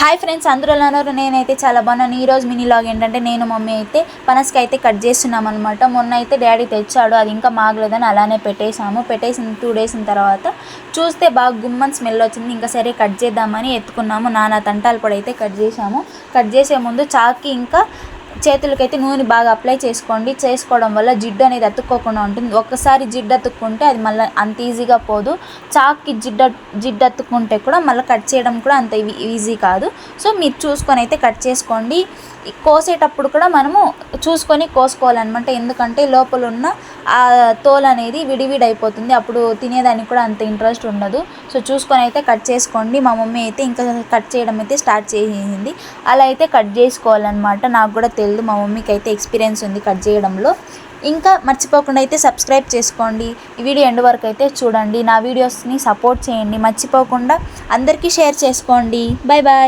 Hi friends అందరూ ఉన్నారు? నేనైతే చాలా బాగున్నాను. ఈరోజు మినీ లాగ్ ఏంటంటే నేను మమ్మీ అయితే పనసకాయ అయితే కట్ చేస్తున్నాం అనమాట మొన్న అయితే డాడీ తెచ్చాడు అది ఇంకా మాగలేదని అలానే పెట్టేసాము పెట్టేసిన టూ డేస్ తర్వాత చూస్తే బాగా గుమ్మని స్మెల్ వచ్చింది. ఇంకా సరే కట్ చేద్దామని ఎత్తుకున్నాము. నానా తంటాలు కూడా అయితే కట్ చేసాము కట్ చేసే ముందు చాకి ఇంకా చేతులకైతే నూనె బాగా అప్లై చేసుకోండి. చేసుకోవడం వల్ల జిడ్డు అనేది అతుక్కోకుండా ఉంటుంది. ఒక్కసారి జిడ్డు అతుక్కుంటే అది మళ్ళీ అంత ఈజీగా పోదు. చాక్కి జిడ్డ జిడ్డు అతుక్కుంటే కూడా మళ్ళీ కట్ చేయడం కూడా అంత ఈ- ఈజీ కాదు. సో మీరు చూసుకొని అయితే కట్ చేసుకోండి. కోసేటప్పుడు కూడా మనము చూసుకొని కోసుకోవాలన్నమాట. ఎందుకంటే లోపల ఉన్న ఆ తోలు అనేది విడివిడి అయిపోతుంది. అప్పుడు తినేదానికి కూడా అంత ఇంట్రెస్ట్ ఉండదు. సో చూసుకొని అయితే కట్ చేసుకోండి. మా మమ్మీ అయితే ఇంకా కట్ చేయడం అయితే స్టార్ట్ చేసింది. అలా అయితే కట్ చేసుకోవాలన్నమాట. నాకు కూడా తెలియదు మా మమ్మీకి అయితే ఎక్స్పీరియన్స్ ఉంది కట్ చేయడంలో. ఇంకా మర్చిపోకుండా అయితే సబ్స్క్రైబ్ చేసుకోండి. ఈ వీడియో ఎండ్ వరకు అయితే చూడండి. నా వీడియోస్ని సపోర్ట్ చేయండి. మర్చిపోకుండా అందరికీ షేర్ చేసుకోండి. Bye bye